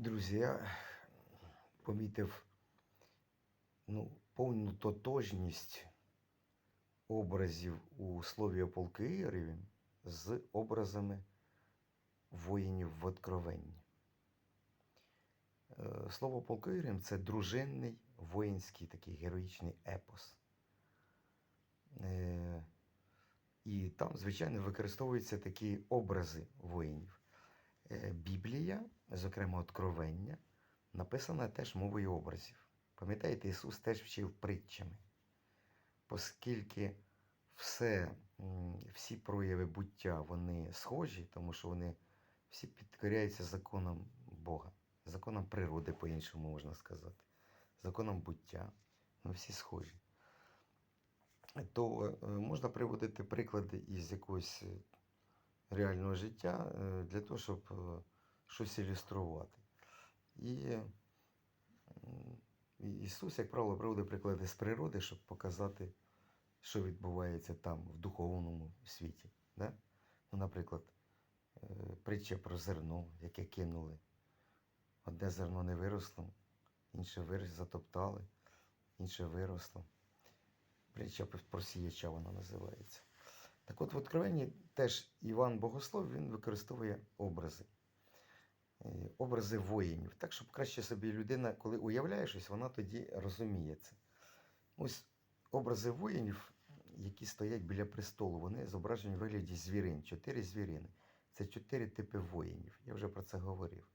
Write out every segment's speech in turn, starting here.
Друзі, я помітив ну, повну тотожність образів у слові о Ігореві з образами воїнів в Откровенні. Е, Слово Ігорем – це дружинний воїнський такий героїчний епос. Е, І там, звичайно, використовуються такі образи воїнів. Е, Біблія, зокрема Откровення, написана теж мовою образів. Пам'ятаєте, Ісус теж вчив притчами, оскільки все, всі прояви буття вони схожі, тому що вони всі підкоряються законам Бога, законам природи, по-іншому можна сказати, законам буття. Вони всі схожі. То е, можна приводити приклади із якогось е, реального життя е, для того, щоб е, щось ілюструвати. І Ісус, як правило, приводить приклади з природи, щоб показати, що відбувається там, в духовному світі. Да? Ну, наприклад, е, притча про зерно, яке кинули. Одне зерно не виросло, інше вирос, затоптали, інше виросло. Притча про сіяча вона називається. Так от в Откровенні теж Іван Богослов він використовує образи. Е, Образи воїнів. Так, щоб краще собі людина, коли уявляє щось, вона тоді розуміє це. Ось образи воїнів, які стоять біля престолу, вони зображені в вигляді звірин. Чотири звірини. Це чотири типи воїнів. Я вже про це говорив.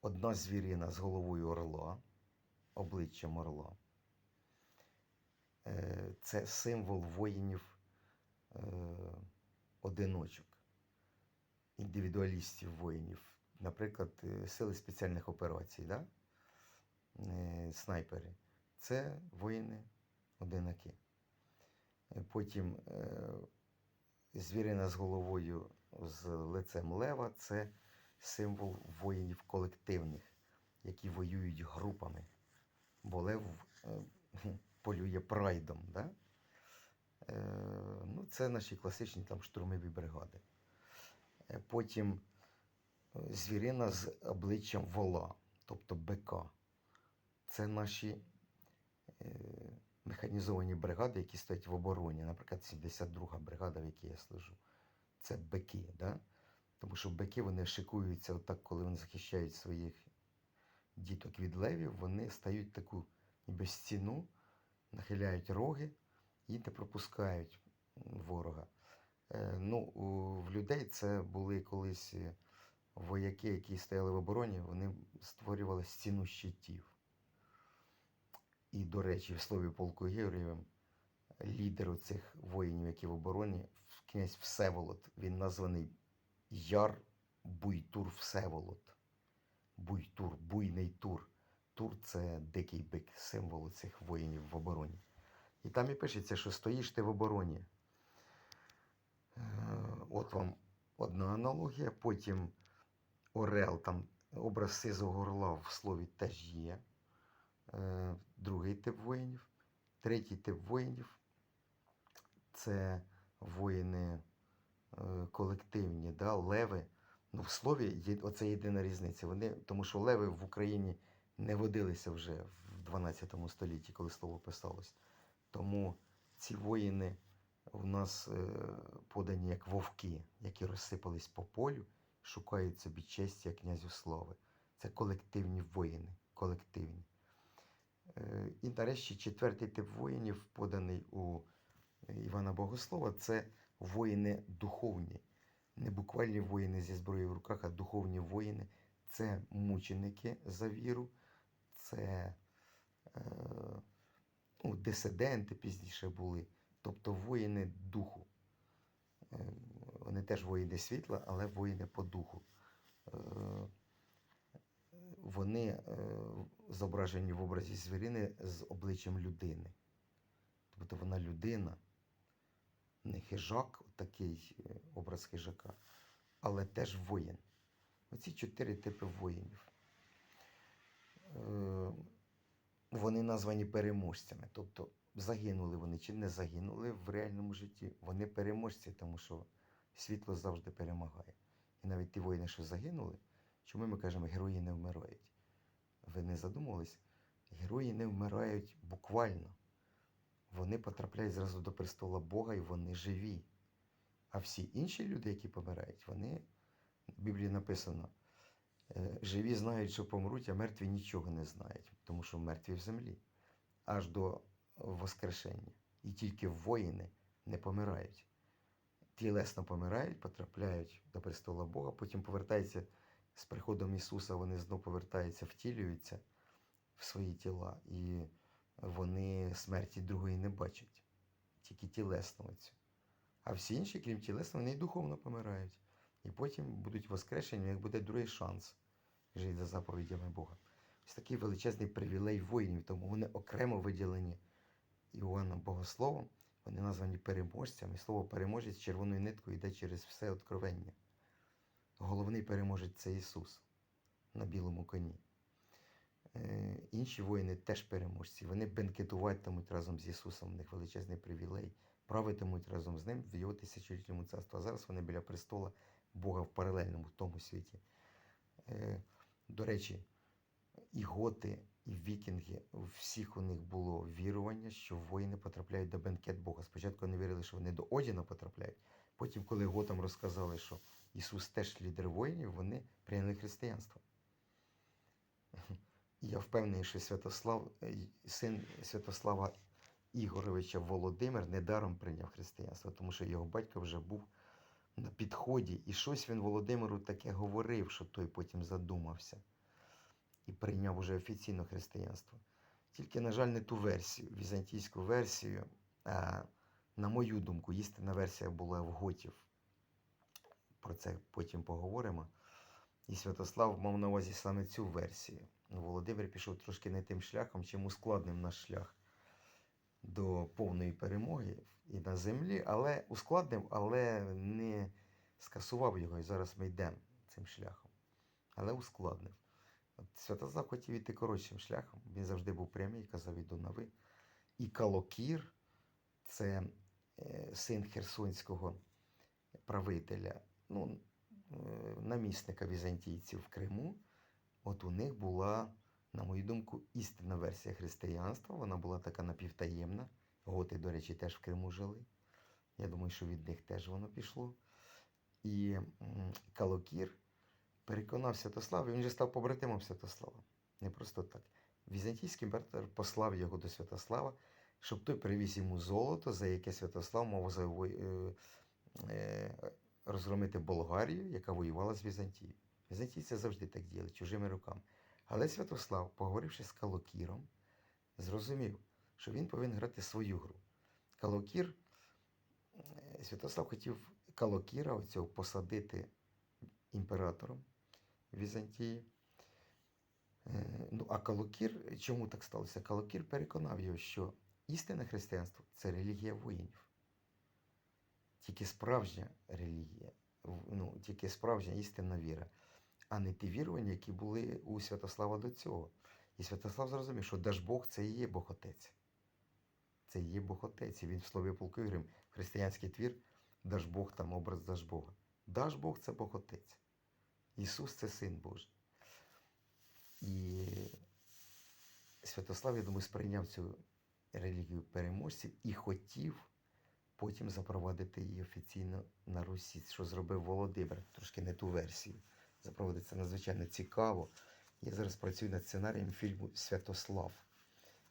Одна звірина з головою орла, обличчям орла. Е, Це символ воїнів одиночок, індивідуалістів воїнів, наприклад, е, сили спеціальних операцій, да? Е, снайпери. Це воїни одинаки. Е, Потім е, звірина з головою з лицем лева це символ воїнів колективних, які воюють групами. Бо лев е, полює прайдом. Да? Е, ну, це наші класичні там штурмові бригади. Е, Потім е, звірина з обличчям вола, тобто бика. Це наші механізовані бригади, які стоять в обороні. Наприклад, 72-га бригада, в якій я служу. Це бики. Да? Тому що бики вони шикуються, отак, коли вони захищають своїх діток від левів, вони стають таку ніби стіну, нахиляють роги і не пропускають ворога. Е, Ну, в людей це були колись е, вояки, які стояли в обороні, вони створювали стіну щитів. І, до речі, в слові полку Георгієвим лідер цих воїнів, які в обороні, князь Всеволод, він названий Яр Буйтур Всеволод. Буйтур, буйний тур. Тур це дикий бик, символ цих воїнів в обороні. І там і пишеться, що стоїш ти в обороні. Е, От вам одна аналогія. Потім Орел, там образ сизого орла в слові теж є. Е, Другий тип воїнів. Третій тип воїнів це воїни е, колективні, да? леви. Ну, в слові оце єдина різниця. Вони, тому що леви в Україні не водилися вже в 12 столітті, коли слово писалось. Тому ці воїни у нас е, подані як вовки, які розсипались по полю, шукають собі честі як князю слави. Це колективні воїни, колективні. Е, І нарешті четвертий тип воїнів, поданий у Івана Богослова, це воїни духовні. Не буквальні воїни зі зброєю в руках, а духовні воїни. Це мученики за віру, це е, ну, дисиденти пізніше були, тобто воїни духу. Е, Вони теж воїни світла, але воїни по духу. Е, Вони е, зображені в образі звірини з обличчям людини. Тобто вона людина, не хижак, такий образ хижака, але теж воїн. Оці чотири типи воїнів. Вони названі переможцями. Тобто загинули вони чи не загинули в реальному житті. Вони переможці, тому що світло завжди перемагає. І навіть ті воїни, що загинули, Чому ми кажемо, герої не вмирають? Ви не задумувались? Герої не вмирають буквально. Вони потрапляють зразу до престола Бога і вони живі. А всі інші люди, які помирають, вони в Біблії написано: живі знають, що помруть, а мертві нічого не знають, тому що мертві в землі аж до Воскрешення. І тільки воїни не помирають. Тілесно помирають, потрапляють до престола Бога, потім повертаються з приходом Ісуса, вони знов повертаються, втілюються в свої тіла, і вони смерті другої не бачать, тільки тілесно оцю. А всі інші, крім тілесно, вони і духовно помирають. І потім будуть воскрешені, у них буде другий шанс жити за заповідями Бога. Ось такий величезний привілей воїнів, тому вони окремо виділені Іоанном Богословом, вони названі переможцями. Слово переможець червоною ниткою йде через все откровення. Головний переможець це Ісус на білому коні. Е, інші воїни теж переможці. Вони бенкетуватимуть разом з Ісусом, у них величезний привілей, правитимуть разом з ним в його тисячолітньому царстві. А зараз вони біля престола Бога в паралельному, в тому світі. До речі, і готи, і вікінги, всіх у них було вірування, що воїни потрапляють до бенкет Бога. Спочатку вони вірили, що вони до Одіна потрапляють. Потім, коли готам розказали, що Ісус теж лідер воїнів, вони прийняли християнство. Я впевнений, що Святослав, син Святослава Ігоровича Володимир недаром прийняв християнство, тому що його батько вже був на підході, і щось він Володимиру таке говорив, що той потім задумався і прийняв уже офіційно християнство. Тільки, на жаль, не ту версію, візантійську версію. А, на мою думку, істинна версія була в готів. Про це потім поговоримо. І Святослав мав на увазі саме цю версію. Володимир пішов трошки не тим шляхом, чим ускладнив наш шлях до повної перемоги і на землі, але ускладнив, але не скасував його. І зараз ми йдемо цим шляхом. Але ускладнив. От Святослав хотів іти коротшим шляхом. Він завжди був прямий, казав іду на ви. І Калокір це е, син херсонського правителя, ну, е, намісника візантійців в Криму. От у них була, на мою думку, істинна версія християнства. Вона була така напівтаємна. Готи, до речі, теж в Криму жили. Я думаю, що від них теж воно пішло. І Калокір переконав Святослава, він же став побратимом Святослава. Не просто так. Візантійський імператор послав його до Святослава, щоб той привіз йому золото, за яке Святослав мав е, е, розгромити Болгарію, яка воювала з Візантією. Візантійці завжди так діяли, чужими руками. Але Святослав, поговоривши з Калокіром, зрозумів, що він повинен грати свою гру. Калокір, е, Святослав хотів Калокіра оцього посадити імператором Візантії. Е, Ну, а Калокір, чому так сталося? Калокір переконав його, що істинне християнство це релігія воїнів. Тільки справжня релігія, ну, тільки справжня істинна віра, а не ті вірування, які були у Святослава до цього. І Святослав зрозумів, що Дажбог це і є Бог Отець. Це і є Бог Отець. І він в слові полку говорив, християнський твір Дажбог там образ Дажбога. Дажбог це Бог Отець. Ісус це Син Божий. І Святослав, я думаю, сприйняв цю релігію переможців і хотів потім запровадити її офіційно на Русі, що зробив Володимир, трошки не ту версію. Запровадити це надзвичайно цікаво. Я зараз працюю над сценарієм фільму Святослав.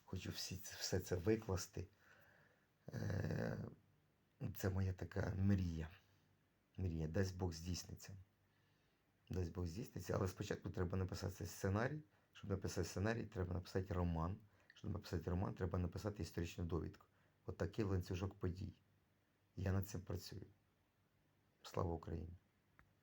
Хочу всі, все це викласти. Е, Це моя така мрія. Мрія. Дасть Бог здійсниться. Дасть Бог здійсниться, але спочатку треба написати сценарій. Щоб написати сценарій, треба написати роман. Щоб написати роман, треба написати історичну довідку. От ланцюжок подій. Я над цим працюю. Слава Україні!